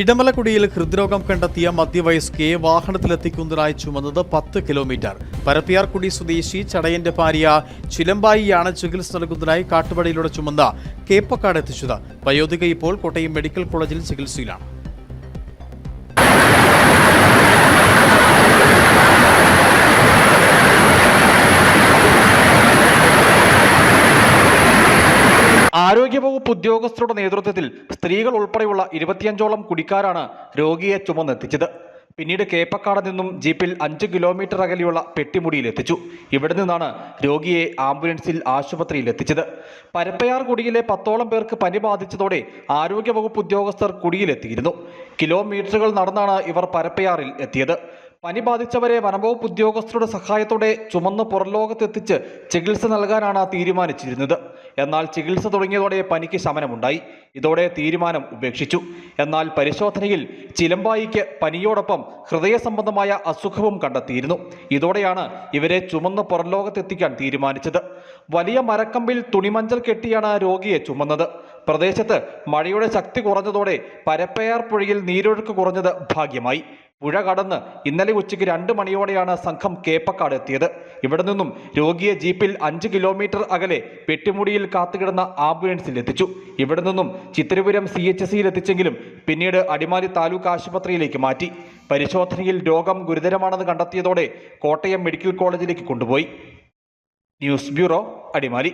ഇടമലക്കുടിയിൽ ഹൃദ്രോഗം കണ്ടെത്തിയ മധ്യവയസ്കയെ വാഹനത്തിലെത്തിക്കുന്നതിനായി ചുമന്നത് പത്ത് കിലോമീറ്റർ. പരപ്പിയാർക്കുടി സ്വദേശി ചടയന്റെ ഭാര്യ ചിലമ്പായിയാണ് ചികിത്സ നൽകുന്നതിനായി കാട്ടുപടിയിലൂടെ ചുമന്ന കേപ്പക്കാട് എത്തിച്ചത്. വയോധിക ഇപ്പോൾ കോട്ടയം മെഡിക്കൽ കോളേജിൽ ചികിത്സയിലാണ്. ആരോഗ്യവകുപ്പ് ഉദ്യോഗസ്ഥരുടെ നേതൃത്വത്തിൽ സ്ത്രീകൾ ഉൾപ്പെടെയുള്ള ഇരുപത്തിയഞ്ചോളം കുടിക്കാരാണ് രോഗിയെ ചുമന്നെത്തിച്ചത്. പിന്നീട് കേപ്പക്കാട് നിന്നും ജീപ്പിൽ അഞ്ച് കിലോമീറ്റർ അകലെയുള്ള പെട്ടിമുടിയിൽ എത്തിച്ചു. ഇവിടെ നിന്നാണ് രോഗിയെ ആംബുലൻസിൽ ആശുപത്രിയിൽ എത്തിച്ചത്. പരപ്പയാർ കുടിയിലെ പത്തോളം പേർക്ക് പനി ബാധിച്ചതോടെ ആരോഗ്യവകുപ്പ് ഉദ്യോഗസ്ഥർ കുടിയിലെത്തിയിരുന്നു. കിലോമീറ്ററുകൾ നടന്നാണ് ഇവർ പരപ്പയാറിൽ എത്തിയത്. പനി ബാധിച്ചവരെ വനംവകുപ്പ് ഉദ്യോഗസ്ഥരുടെ സഹായത്തോടെ ചുമന്ന് പുറംലോകത്തെത്തിച്ച് ചികിത്സ നൽകാനാണ് തീരുമാനിച്ചിരുന്നത്. എന്നാൽ ചികിത്സ തുടങ്ങിയതോടെ പനിക്ക് ശമനമുണ്ടായി. ഇതോടെ തീരുമാനം ഉപേക്ഷിച്ചു. എന്നാൽ പരിശോധനയിൽ ചിലമ്പായിക്ക് പനിയോടൊപ്പം ഹൃദയ സംബന്ധമായ അസുഖവും കണ്ടെത്തിയിരുന്നു. ഇതോടെയാണ് ഇവരെ ചുമന്ന് പുറംലോകത്തെത്തിക്കാൻ തീരുമാനിച്ചത്. വലിയ മരക്കമ്പിൽ തുണിമഞ്ചൽ കെട്ടിയാണ് രോഗിയെ ചുമന്നത്. പ്രദേശത്ത് മഴയുടെ ശക്തി കുറഞ്ഞതോടെ പരപ്പയാർ പുഴയിൽ നീരൊഴുക്ക് കുറഞ്ഞത് ഭാഗ്യമായി. പുഴ കടന്ന് ഇന്നലെ ഉച്ചയ്ക്ക് രണ്ട് മണിയോടെയാണ് സംഘം കേപ്പക്കാട് എത്തിയത്. ഇവിടെ നിന്നും രോഗിയെ ജീപ്പിൽ അഞ്ച് കിലോമീറ്റർ അകലെ പെട്ടിമുടിയിൽ കാത്തുകിടന്ന ആംബുലൻസിൽ എത്തിച്ചു. ഇവിടെ നിന്നും ചിത്തിരപുരം സി എച്ച് സിയിൽ എത്തിച്ചെങ്കിലും പിന്നീട് അടിമാലി താലൂക്ക് ആശുപത്രിയിലേക്ക് മാറ്റി. പരിശോധനയിൽ രോഗം ഗുരുതരമാണെന്ന് കണ്ടെത്തിയതോടെ കോട്ടയം മെഡിക്കൽ കോളേജിലേക്ക് കൊണ്ടുപോയി. News bureau Adimali.